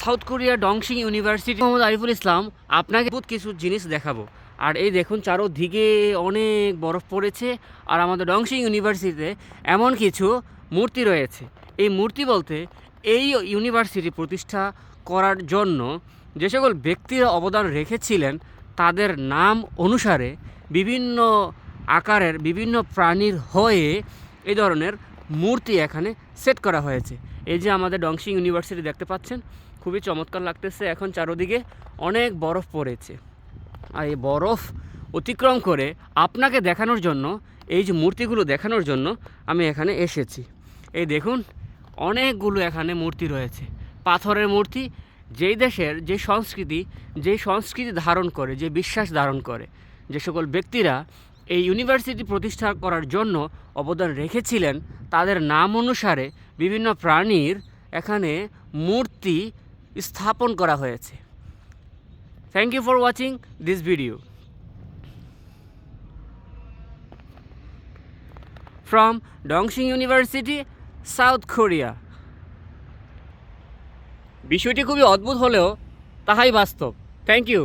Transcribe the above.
South Korea Dongshin University Mohammad Ariful Islam, আপনাকে বহুত কিছু জিনিস দেখাবো। আর এই দেখুন, চারোদিকে অনেক বরফ পড়েছে, আর আমাদের ডংশিং ইউনিভার্সিটিতে এমন কিছু মূর্তি রয়েছে। এই মূর্তি বলতে এই ইউনিভার্সিটি প্রতিষ্ঠা করার জন্য যে সকল ব্যক্তিরা অবদান রেখেছিলেন, তাদের নাম অনুসারে বিভিন্ন আকারের বিভিন্ন প্রাণীর হয়ে এই ধরনের মূর্তি এখানে সেট করা হয়েছে। এই যে আমাদের ডংশিং ইউনিভার্সিটি দেখতে পাচ্ছেন, খুবই চমৎকার লাগতেছে। এখন চারোদিকে অনেক বরফ পড়েছে। আর এই বরফ অতিক্রম করে আপনাকে দেখানোর জন্য, এই যে মূর্তিগুলো দেখানোর জন্য আমি এখানে এসেছি। এই দেখুন, অনেকগুলো এখানে মূর্তি রয়েছে। পাথরের মূর্তি, যেই দেশের যে সংস্কৃতি যে সংস্কৃতি ধারণ করে, যে বিশ্বাস ধারণ করে, যে সকল ব্যক্তিরা এই ইউনিভার্সিটি প্রতিষ্ঠা করার জন্য অবদান রেখেছিলেন, তাদের নাম অনুসারে বিভিন্ন প্রাণীর এখানে মূর্তি স্থাপন করা হয়েছে। Thank you for watching this video from Dongshin University South Korea বিষয়টি খুবই অদ্ভুত হলেও তাহাই বাস্তব। Thank you